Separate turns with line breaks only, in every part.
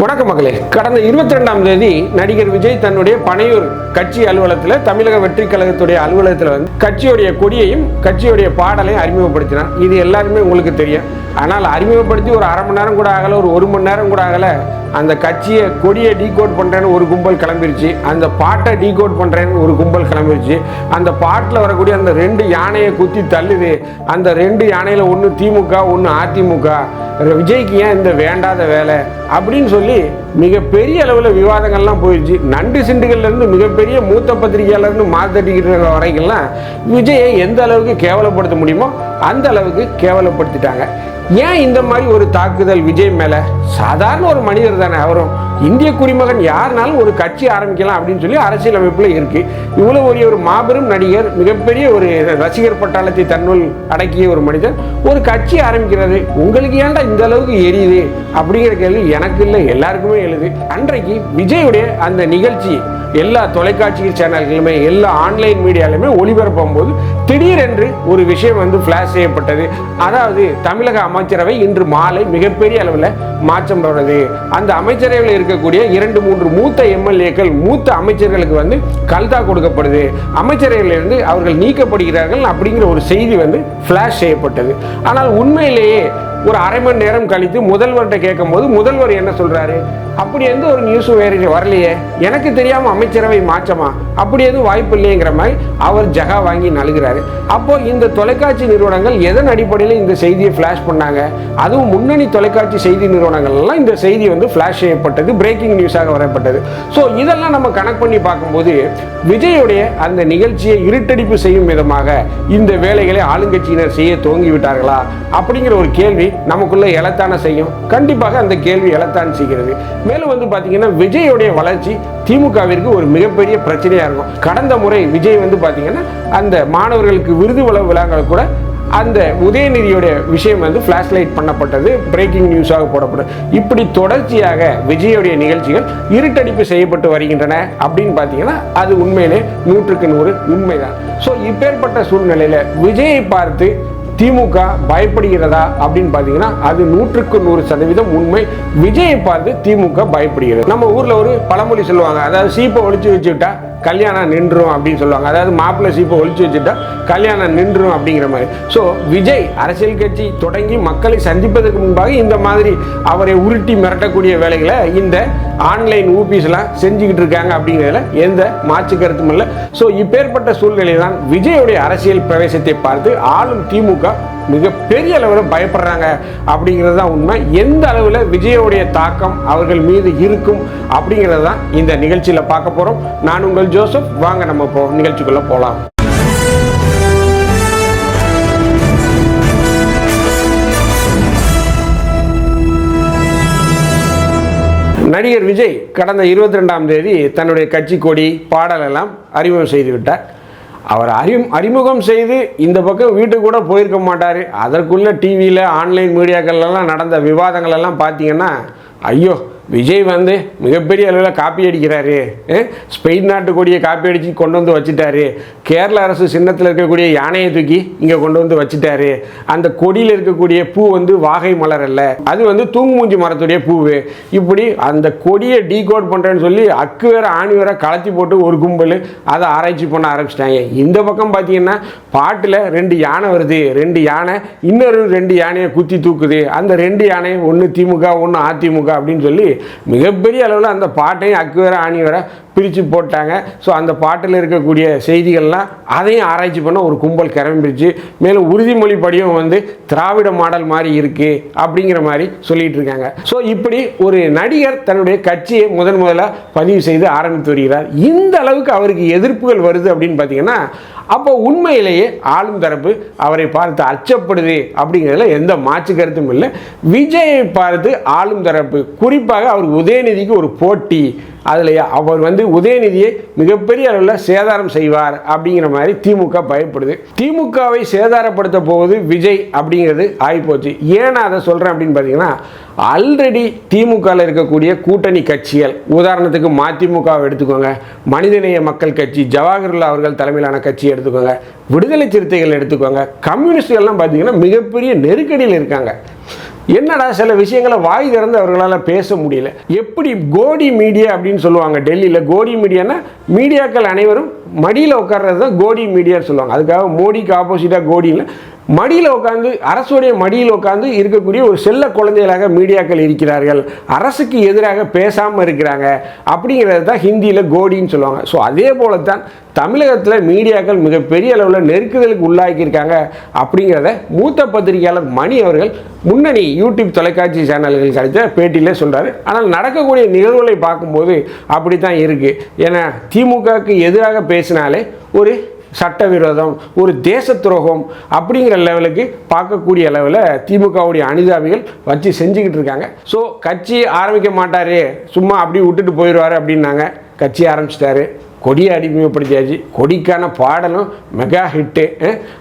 வணக்கம் மகளே. கடந்த இருபத்தி ரெண்டாம் தேதி நடிகர் விஜய் தன்னுடைய பனையூர் கட்சி அலுவலகத்தில் தமிழக வெற்றி கழகத்துடைய அலுவலகத்தில் வந்து கட்சியுடைய கொடியையும் கட்சியுடைய பாடலையும் அறிமுகப்படுத்தினார். இது எல்லாருமே உங்களுக்கு தெரியும். ஆனால் அறிமுகப்படுத்தி ஒரு அரை மணி நேரம் கூட ஆகலை ஒரு ஒரு மணி நேரம் கூட ஆகலை. அந்த கட்சியை கொடியை டீகோட் பண்ணுறேன்னு ஒரு கும்பல் கிளம்பிருச்சு. அந்த பாட்டை டீகோட் பண்ணுறேன்னு ஒரு கும்பல் கிளம்பிருச்சு. அந்த பாட்டில் வரக்கூடிய அந்த ரெண்டு யானையை குத்தி தள்ளுது. அந்த ரெண்டு யானையில் ஒன்று திமுக ஒன்று அதிமுக. விஜய்க்கு ஏன் இந்த வேண்டாத வேலை? அப்படின்னு சொல்லி மிகப்பெரிய அளவில் விவாதங்கள்லாம் போயிடுச்சு நண்டு சிண்டுகள்லேருந்து மிகப்பெரிய மூத்த பத்திரிகையாளர்னு மாத்தட்டிக்கிட்டு வரைக்கும்லாம் விஜயை எந்த அளவுக்கு கேவலப்படுத்த முடியுமோ அந்த அளவுக்கு கேவலப்படுத்திட்டாங்க. ஏன் இந்த மாதிரி ஒரு தாக்குதல் விஜய் மேலே? சாதாரண ஒரு மனிதர் தானே அவரும். இந்திய குடிமகன் யாருனாலும் ஒரு கட்சி ஆரம்பிக்கலாம் அப்படின்னு சொல்லி அரசியல் அமைப்பில் இருக்கு. இவ்வளோ ஒரு ஒரு மாபெரும் நடிகர் மிகப்பெரிய ஒரு ரசிகர் பட்டாளத்தை தன்னுள் அடக்கிய ஒரு மனிதர் ஒரு கட்சி ஆரம்பிக்கிறது. உங்களுக்கு ஏன்டா இந்த அளவுக்கு எரியுது? அப்படிங்கிற கேள்வி எனக்கு இல்லை எல்லாருக்குமே எழுது. அன்றைக்கு விஜயுடைய அந்த நிகழ்ச்சி எல்லா தொலைக்காட்சி சேனல்களுமே எல்லா ஆன்லைன் மீடியாலுமே ஒளிபரப்பும் போது திடீரென்று ஒரு விஷயம் வந்து ஃப்ளாஷ் செய்யப்பட்டது. அதாவது தமிழக அமைச்சரவை இன்று மாலை மிகப்பெரிய அளவில் மாற்றம் வருது அந்த அமைச்சரவையில் இருக்கக்கூடிய இரண்டு மூன்று மூத்த எம்எல்ஏக்கள் மூத்த அமைச்சர்களுக்கு வந்து கல்தா கொடுக்கப்படுது. அமைச்சரவையிலிருந்து அவர்கள் நீக்கப்படுகிறார்கள் அப்படிங்கிற ஒரு செய்தி வந்து ஃப்ளாஷ் செய்யப்பட்டது. ஆனால் உண்மையிலேயே ஒரு அரை மணி நேரம் கழித்து முதல்வர்கிட்ட கேட்கும்போது முதல்வர் என்ன சொல்றாரு? அப்படி எந்த ஒரு நியூஸும் வேற வரலையே. எனக்கு தெரியாம அமைச்சரவை மாற்றமா? அப்படி எதுவும் வாய்ப்பு இல்லைங்கிற மாதிரி அவர் ஜகா வாங்கி நல்கிறாரு அப்போ இந்த தொலைக்காட்சி நிறுவனங்கள் எதன் அடிப்படையில் இந்த செய்தியை ஃபிளாஷ் பண்ணாங்க? அதுவும் முன்னணி தொலைக்காட்சி செய்தி நிறுவனங்கள் எல்லாம் இந்த செய்தி வந்து ஃபிளாஷ் செய்யப்பட்டது பிரேக்கிங் நியூஸாக வரப்பட்டது. ஸோ இதெல்லாம் நம்ம கனெக்ட் பண்ணி பார்க்கும்போது விஜயுடைய அந்த நிகழ்ச்சியை இருட்டடிப்பு செய்யும் விதமாக இந்த வேலைகளை ஆளுங்கட்சியினர் செய்ய துவங்கி விட்டார்களா? அப்படிங்கிற ஒரு கேள்வி நமக்குள்ள எழத்தான செய்யும். கண்டிப்பாக அந்த கேள்வி எழத்தான் செய்கிறது மேலும் வந்து பார்த்தீங்கன்னா விஜயோடைய வளர்ச்சி திமுகவிற்கு ஒரு மிகப்பெரிய பிரச்சனையாக இருக்கும். கடந்த முறை விஜய் வந்து பார்த்தீங்கன்னா அந்த மாணவர்களுக்கு விருது வள விழாங்கள் கூட அந்த உதயநிதியுடைய விஷயம் வந்து ஃப்ளாஷ் லைட் பண்ணப்பட்டது பிரேக்கிங் நியூஸாக போடப்படும் இப்படி தொடர்ச்சியாக விஜயோடைய நிகழ்ச்சிகள் இருட்டடிப்பு செய்யப்பட்டு வருகின்றன அப்படின்னு பார்த்தீங்கன்னா அது உண்மையிலே நூற்றுக்கு நூறு உண்மைதான். ஸோ இப்பேற்பட்ட சூழ்நிலையில் விஜயை பார்த்து திமுக பயப்படுகிறதா அப்படின்னு பார்த்தீங்கன்னா அது நூற்றுக்கு நூறு சதவீதம் உண்மை. விஜயை பார்த்து திமுக பயப்படுகிறது. நம்ம ஊரில் ஒரு பழமொழி சொல்லுவாங்க. அதாவது சீப்பை ஒழிச்சு வச்சுக்கிட்டா கல்யாணம் நின்றும் அப்படின்னு சொல்லுவாங்க. அதாவது மாப்பிள்ளை சீப்பை ஒழிச்சு வச்சுட்டா கல்யாணம் நின்றும் அப்படிங்கிற மாதிரி. ஸோ விஜய் அரசியல் கட்சி தொடங்கி மக்களை சந்திப்பதற்கு முன்பாக இந்த மாதிரி அவரை உருட்டி மிரட்டக்கூடிய வேலைகளை இந்த ஆன்லைன் ஊபிஸ்லாம் செஞ்சுக்கிட்டு இருக்காங்க அப்படிங்கிறதுல எந்த மாற்று கருத்தும் இல்லை. ஸோ இப்பேற்பட்ட சூழ்நிலை தான் விஜயோடைய அரசியல் பிரவேசத்தை பார்த்து ஆளும் திமுக மிகப்பெரிய அளவில் பயப்படுறாங்க அப்படிங்கிறது தான் உண்மை. எந்த அளவில் விஜயோடைய தாக்கம் அவர்கள் மீது இருக்கும் அப்படிங்கிறது தான் இந்த நிகழ்ச்சியில் பார்க்க போகிறோம் நான் உங்கள் ஜோசப் வாங்க நம்ம போ நிகழ்ச்சிக்குள்ளே போகலாம் நடிகர் விஜய் கடந்த இருபத்தி ரெண்டாம் தேதி தன்னுடைய கட்சி கொடி பாடலெல்லாம் அறிமுகம் செய்துவிட்டார் அவர் அறி அறிமுகம் செய்து இந்த பக்கம் வீட்டுக்கு கூட போயிருக்க மாட்டார். அதற்குள்ளே டிவியில் ஆன்லைன் மீடியாக்கள்லாம் நடந்த விவாதங்கள் எல்லாம் பார்த்தீங்கன்னா ஐயோ விஜய் வந்து மிகப்பெரிய அளவில் காப்பி அடிக்கிறாரு. ஸ்பெயின் நாட்டு கொடியை காப்பி அடித்து கொண்டு வந்து வச்சுட்டாரு. கேரள அரசு சின்னத்தில் இருக்கக்கூடிய யானையை தூக்கி இங்கே கொண்டு வந்து வச்சுட்டாரு. அந்த கொடியில் இருக்கக்கூடிய பூ வந்து வாகை மலர் அல்ல. அது வந்து தூங்குமூஞ்சி மரத்துடைய பூவு. இப்படி அந்த கொடியை டீகோட் பண்ணுறேன்னு சொல்லி அக்கு வேற ஆணி வேற கலத்தி போட்டு ஒரு கும்பல் அதை ஆராய்ச்சி பண்ண ஆரம்பிச்சிட்டாங்க. இந்த பக்கம் பார்த்தீங்கன்னா பாட்டில் ரெண்டு யானை வருது. ரெண்டு யானை இன்னொரு ரெண்டு யானையை குத்தி தூக்குது. அந்த ரெண்டு யானை ஒன்று திமுக ஒன்று அதிமுக அப்படின்னு சொல்லி மிகப்பெரிய அளவில் அந்த பாட்டையும் அக்கு ஆணிவர பிரித்து போட்டாங்க. ஸோ அந்த பாட்டில் இருக்கக்கூடிய செய்திகள்லாம் அதையும் ஆராய்ச்சி பண்ண ஒரு கும்பல் கிளம்பிருச்சு மேலும் உறுதிமொழி படியும் வந்து திராவிட மாடல் மாதிரி இருக்குது அப்படிங்கிற மாதிரி சொல்லிட்டு இருக்காங்க. ஸோ இப்படி ஒரு நடிகர் தன்னுடைய கட்சியை முதன் முதல்ல பதிவு செய்து ஆரம்பித்து வருகிறார். இந்த அளவுக்கு அவருக்கு எதிர்ப்புகள் வருது அப்படின்னு பார்த்தீங்கன்னா அப்போ உண்மையிலேயே ஆளும் தரப்பு அவரை பார்த்து அச்சப்படுது அப்படிங்கிறதுல எந்த மாற்று கருத்தும் இல்லை. விஜயை பார்த்து ஆளும் தரப்பு குறிப்பாக அவர் உதயநிதிக்கு ஒரு போட்டி. அதில் அவர் வந்து உதயநிதியை மிகப்பெரிய அளவில் சேதாரம் செய்வார் அப்படிங்கிற மாதிரி திமுக பயப்படுது. திமுகவை சேதாரப்படுத்த போவது விஜய் அப்படிங்கிறது ஆகிப்போச்சு ஏன் அதை சொல்கிறேன் அப்படின்னு பார்த்தீங்கன்னா ஆல்ரெடி திமுகவில் இருக்கக்கூடிய கூட்டணி கட்சிகள் உதாரணத்துக்கு மதிமுகவை எடுத்துக்கோங்க மனிதநேய மக்கள் கட்சி ஜவஹர்லால் அவர்கள் தலைமையிலான கட்சி எடுத்துக்கோங்க விடுதலை சிறுத்தைகள் எடுத்துக்கோங்க கம்யூனிஸ்டுகள்லாம் பார்த்தீங்கன்னா மிகப்பெரிய நெருக்கடியில் இருக்காங்க. என்னடா சில விஷயங்களை வாய் திறந்து அவர்களால் பேச முடியல? எப்படி கோடி மீடியா அப்படின்னு சொல்லுவாங்க டெல்லியில்? கோடி மீடியானா மீடியாக்கள் அனைவரும் மடியில் உட்கார்றது தான் கோடி மீடியான்னு சொல்லுவாங்க. அதுக்காக மோடிக்கு ஆப்போசிட்டாக கோடியில் மடியில் உட்காந்து அரசுடைய மடியில் உட்காந்து இருக்கக்கூடிய ஒரு செல்ல குழந்தைகளாக மீடியாக்கள் இருக்கிறார்கள். அரசுக்கு எதிராக பேசாமல் இருக்கிறாங்க. அப்படிங்கிறது தான் ஹிந்தியில் கோடின்னு சொல்லுவாங்க. ஸோ அதே போல தான் தமிழகத்தில் மீடியாக்கள் மிகப்பெரிய அளவில் நெருக்குதலுக்கு உள்ளாக்கியிருக்காங்க அப்படிங்கிறத மூத்த பத்திரிகையாளர் மணி அவர்கள் முன்னணி யூடியூப் தொலைக்காட்சி சேனல்கள் கிடைத்த பேட்டியிலே சொல்கிறார் ஆனால் நடக்கக்கூடிய நிகழ்வுகளை பார்க்கும்போது அப்படி தான் இருக்குது ஏன்னா திமுகவுக்கு எதிராக பேசினாலே ஒரு சட்டவிரோதம் ஒரு தேச துரோகம் அப்படிங்கிற லெவலுக்கு பார்க்கக்கூடிய அளவில் திமுகவுடைய அனுதாபிகள் வச்சு செஞ்சுக்கிட்டு இருக்காங்க. ஸோ கட்சி ஆரம்பிக்க மாட்டார் சும்மா அப்படி விட்டுட்டு போயிடுவார் அப்படின்னாங்க. கட்சி ஆரம்பிச்சிட்டாரு. கொடியை அறிமுகப்படுத்தியாச்சு கொடிக்கான பாடலும் மெகா ஹிட்டு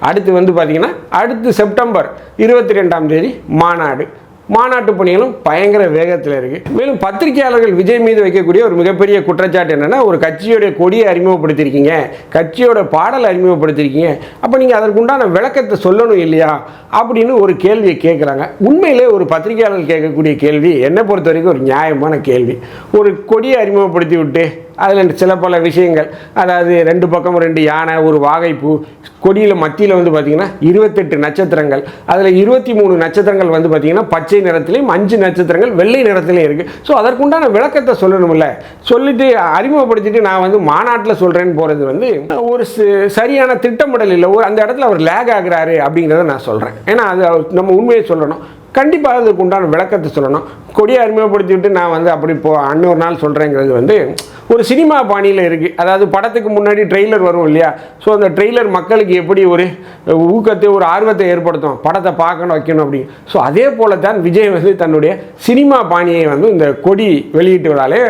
அடுத்து வந்து பார்த்திங்கன்னா அடுத்து செப்டம்பர் இருபத்தி ரெண்டாம் தேதி மாநாடு. மாநாட்டு பணிகளும் பயங்கர வேகத்தில் இருக்குது மேலும் பத்திரிகையாளர்கள் விஜய் மீது வைக்கக்கூடிய ஒரு மிகப்பெரிய குற்றச்சாட்டு என்னென்னா ஒரு கட்சியோடைய கொடியை அறிமுகப்படுத்தியிருக்கீங்க கட்சியோட பாடல் அறிமுகப்படுத்தியிருக்கீங்க அப்போ நீங்கள் அதற்குண்டான விளக்கத்தை சொல்லணும் இல்லையா அப்படின்னு ஒரு கேள்வியை கேட்குறாங்க உண்மையிலே ஒரு பத்திரிகையாளர்கள் கேட்கக்கூடிய கேள்வி என்னை பொறுத்த வரைக்கும் ஒரு நியாயமான கேள்வி. ஒரு கொடியை அறிமுகப்படுத்தி விட்டு அதில் சில பல விஷயங்கள். அதாவது ரெண்டு பக்கம் ரெண்டு யானை ஒரு வாகைப்பூ கொடியில் மத்தியில் வந்து பார்த்திங்கன்னா இருபத்தெட்டு நட்சத்திரங்கள். அதில் இருபத்தி மூணு நட்சத்திரங்கள் வந்து பார்த்திங்கன்னா பச்சை நிறத்துலையும் அஞ்சு நட்சத்திரங்கள் வெள்ளை நிறத்துலையும் இருக்குது ஸோ அதற்குண்டான விளக்கத்தை சொல்லணும்ல. சொல்லிட்டு அறிமுகப்படுத்திட்டு நான் வந்து மாநாட்டில் சொல்கிறேன்னு போகிறது வந்து ஒரு சரியான திட்டமிடல் இல்லை. ஒரு அந்த இடத்துல அவர் லேக் ஆகுறாரு அப்படிங்கிறத நான் சொல்கிறேன் ஏன்னா அது அவர் நம்ம உண்மையை சொல்லணும். கண்டிப்பாக அதுக்கு உண்டான விளக்கத்தை சொல்லணும். கொடியை அறிமுகப்படுத்திவிட்டு நான் வந்து அப்படி போ அன்னொரு நாள் சொல்கிறேங்கிறது வந்து ஒரு சினிமா பாணியில் இருக்குது அதாவது படத்துக்கு முன்னாடி ட்ரெய்லர் வரும் இல்லையா? ஸோ அந்த ட்ரெய்லர் மக்களுக்கு எப்படி ஒரு ஊக்கத்தை ஒரு ஆர்வத்தை ஏற்படுத்தும்? படத்தை பார்க்கணும் வைக்கணும் அப்படி. ஸோ அதே போல தான் விஜய் வந்து தன்னுடைய சினிமா பாணியை வந்து இந்த கொடி வெளியீட்டு விழாலே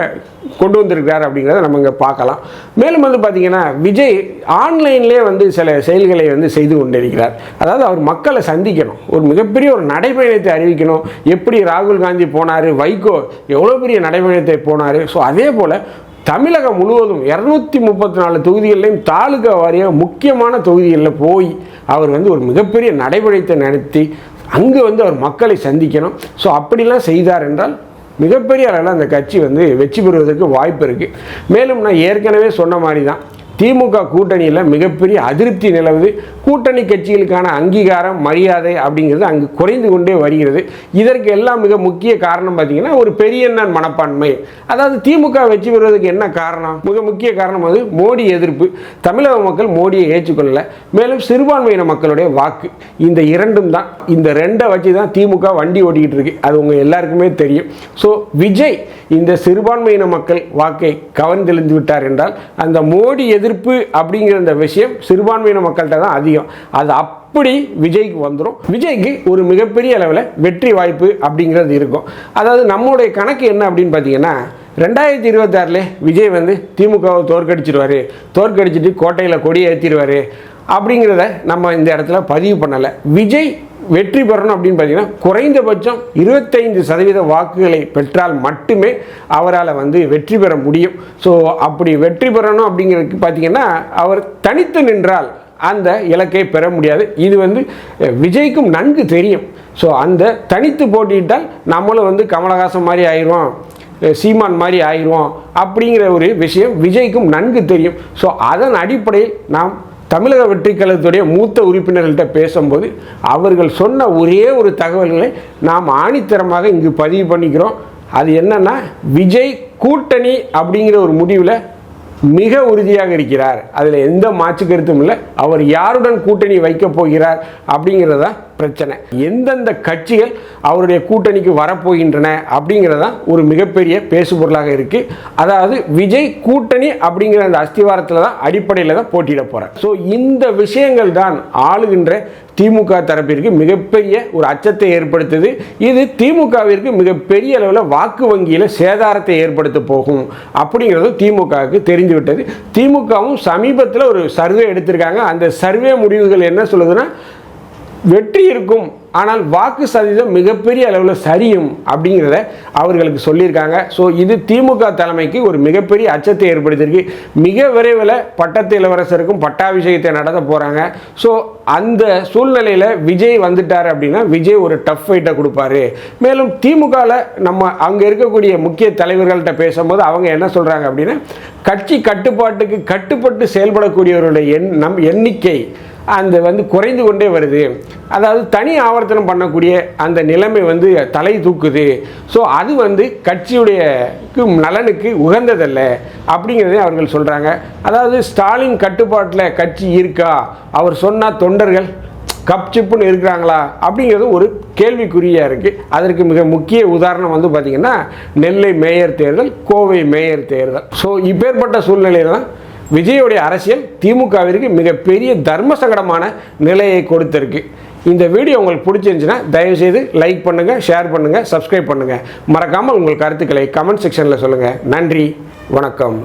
கொண்டு வந்திருக்கிறார் அப்படிங்கிறத நம்ம இங்கே பார்க்கலாம். மேலும் வந்து பார்த்தீங்கன்னா விஜய் ஆன்லைன்லேயே வந்து சில செயல்களை வந்து செய்து கொண்டிருக்கிறார். அதாவது அவர் மக்களை சந்திக்கணும். ஒரு மிகப்பெரிய ஒரு நடைபயணத்தை அறிவிக்கணும். எப்படி ராகுல் காந்தி போன போனார் வைகோ எவ்வளோ பெரிய நடைபயணத்தை போனார். ஸோ அதே போல் தமிழகம் முழுவதும் இரநூத்தி முப்பத்தி நாலு தொகுதிகளிலையும் தாலுகா வாரியாக முக்கியமான தொகுதிகளில் போய் அவர் வந்து ஒரு மிகப்பெரிய நடைபயணத்தை நடத்தி அங்கே வந்து அவர் மக்களை சந்திக்கணும். ஸோ அப்படிலாம் செய்தார் என்றால் மிகப்பெரிய அளவில் அந்த கட்சி வந்து வெற்றி பெறுவதற்கு வாய்ப்பு இருக்குது மேலும் நான் ஏற்கனவே சொன்ன மாதிரி தான் திமுக கூட்டணியில் மிகப்பெரிய அதிருப்தி நிலவுது. கூட்டணி கட்சிகளுக்கான அங்கீகாரம் மரியாதை அப்படிங்கிறது அங்கு குறைந்து கொண்டே வருகிறது. இதற்கு எல்லாம் மிக முக்கிய காரணம் பார்த்தீங்கன்னா ஒரு பெரியண்ணன் மனப்பான்மை. அதாவது திமுக வெற்றி பெறுவதற்கு என்ன காரணம்? மிக முக்கிய காரணம் அது மோடி எதிர்ப்பு. தமிழக மக்கள் மோடியை ஏற்றுக்கொள்ளல. மேலும் சிறுபான்மையின மக்களுடைய வாக்கு. இந்த இரண்டும் தான். இந்த ரெண்டை வச்சு தான் திமுக வண்டி ஓட்டிக்கிட்டு இருக்கு. அது உங்கள் எல்லாருக்குமே தெரியும். ஸோ விஜய் இந்த சிறுபான்மையின மக்கள் வாக்கை கவர்ந்தெழுந்து விட்டார் என்றால் அந்த மோடி எதிர்ப்பு அப்படிங்கிற அந்த விஷயம் சிறுபான்மையின மக்கள்கிட்ட தான் அதிகம். அது அப்படி விஜய்க்கு வந்துடும் விஜய்க்கு ஒரு மிகப்பெரிய அளவில் வெற்றி வாய்ப்பு அப்படிங்கிறது இருக்கும். அதாவது நம்மளுடைய கணக்கு என்ன அப்படின்னு பார்த்தீங்கன்னா ரெண்டாயிரத்தி இருபத்தாறில் விஜய் வந்து திமுகவை தோற்கடிச்சிருவார். தோற்கடிச்சிட்டு கோட்டையில் கொடி ஏற்றிடுவார் அப்படிங்கிறத நம்ம இந்த இடத்துல பதிவு பண்ணலை. விஜய் வெற்றி பெறணும் அப்படின்னு பார்த்தீங்கன்னா குறைந்தபட்சம் இருபத்தைந்து சதவீத வாக்குகளை பெற்றால் மட்டுமே அவரால் வந்து வெற்றி பெற முடியும். ஸோ அப்படி வெற்றி பெறணும் அப்படிங்கிறதுக்கு பார்த்தீங்கன்னா அவர் தனித்து நின்றால் அந்த இலக்கை பெற முடியாது. இது வந்து விஜய்க்கும் நன்கு தெரியும். ஸோ அந்த தனித்து போட்டியிட்டால் நம்மளும் வந்து கமலஹாசன் மாதிரி ஆயிடுவோம் சீமான் மாதிரி ஆயிடுவோம் அப்படிங்கிற ஒரு விஷயம் விஜய்க்கும் நன்கு தெரியும். ஸோ அதன் அடிப்படையில் நாம் தமிழக வெற்றி கழகத்துடைய மூத்த உறுப்பினர்கள்ட்ட பேசும்போது அவர்கள் சொன்ன ஒரே ஒரு தகவல்களை நாம் ஆணித்தரமாக இங்கு பதிவு பண்ணிக்கிறோம். அது என்னன்னா விஜய் கூட்டணி அப்படிங்கிற ஒரு முடிவில் மிக உறுதியாக இருக்கிறார். அதில் எந்த மாற்று கருத்தும் இல்லை. அவர் யாருடன் கூட்டணி வைக்கப் போகிறார் அப்படிங்கிறதான் பிரச்சனை. எந்தெந்த கட்சிகள் அவருடைய கூட்டணிக்கு வரப்போகின்றன அப்படிங்கிறது தான் ஒரு மிகப்பெரிய பேசுபொருளாக இருக்குது அதாவது விஜய் கூட்டணி அப்படிங்கிற அந்த அஸ்திவாரத்தில் தான் அடிப்படையில் தான் போட்டியிட போகிறார் ஸோ இந்த விஷயங்கள் தான் ஆளுகின்ற திமுக தரப்பிற்கு மிகப்பெரிய ஒரு அச்சத்தை ஏற்படுத்துது. இது திமுகவிற்கு மிகப்பெரிய அளவில் வாக்கு வங்கியில் சேதாரத்தை ஏற்படுத்த போகும் அப்படிங்கிறது திமுகவுக்கு தெரிந்துவிட்டது. திமுகவும் சமீபத்தில் ஒரு சர்வே எடுத்திருக்காங்க. அந்த சர்வே முடிவுகள் என்ன சொல்லுதுன்னா வெற்றி இருக்கும் ஆனால் வாக்கு சதவீதம் மிகப்பெரிய அளவில் சரியும் அப்படிங்கிறத அவர்களுக்கு சொல்லியிருக்காங்க. ஸோ இது திமுக தலைமைக்கு ஒரு மிகப்பெரிய அச்சத்தை ஏற்படுத்தியிருக்கு. மிக விரைவில் பட்டத்து இளவரசருக்கும் பட்டாபிஷேகத்தை நடத்த போகிறாங்க ஸோ அந்த சூழ்நிலையில் விஜய் வந்துட்டார் அப்படின்னா விஜய் ஒரு டஃப் ஃபைட்டை கொடுப்பாரு. மேலும் திமுகவில் நம்ம அங்கே இருக்கக்கூடிய முக்கிய தலைவர்கள்ட்ட பேசும்போது அவங்க என்ன சொல்கிறாங்க அப்படின்னா கட்சி கட்டுப்பாட்டுக்கு கட்டுப்பட்டு செயல்படக்கூடியவருடைய எண் நம் எண்ணிக்கை அந்த வந்து குறைந்து கொண்டே வருது. அதாவது தனி ஆவர்த்தனம் பண்ணக்கூடிய அந்த நிலைமை வந்து தலை தூக்குது. ஸோ அது வந்து கட்சியுடைய நலனுக்கு உகந்ததல்ல அப்படிங்கிறத அவர்கள் சொல்கிறாங்க அதாவது ஸ்டாலின் கட்டுப்பாட்டில் கட்சி இருக்கா? அவர் சொன்னால் தொண்டர்கள் கப் சிப்புன்னு இருக்கிறாங்களா? அப்படிங்கிறது ஒரு கேள்விக்குறியாக இருக்குது அதற்கு மிக முக்கிய உதாரணம் வந்து பார்த்திங்கன்னா நெல்லை மேயர் தேர்தல் கோவை மேயர் தேர்தல். ஸோ இப்பேற்பட்ட சூழ்நிலையில் தான் விஜயோடைய அரசியல் திமுகவிற்கு மிகப்பெரிய தர்ம சங்கடமான நிலையை கொடுத்திருக்கு. இந்த வீடியோ உங்களுக்கு பிடிச்சிருந்துச்சுன்னா தயவுசெய்து லைக் பண்ணுங்கள் ஷேர் பண்ணுங்கள் சப்ஸ்கிரைப் பண்ணுங்கள் மறக்காமல் உங்கள் கருத்துக்களை கமெண்ட் செக்ஷனில் சொல்லுங்கள் நன்றி வணக்கம்.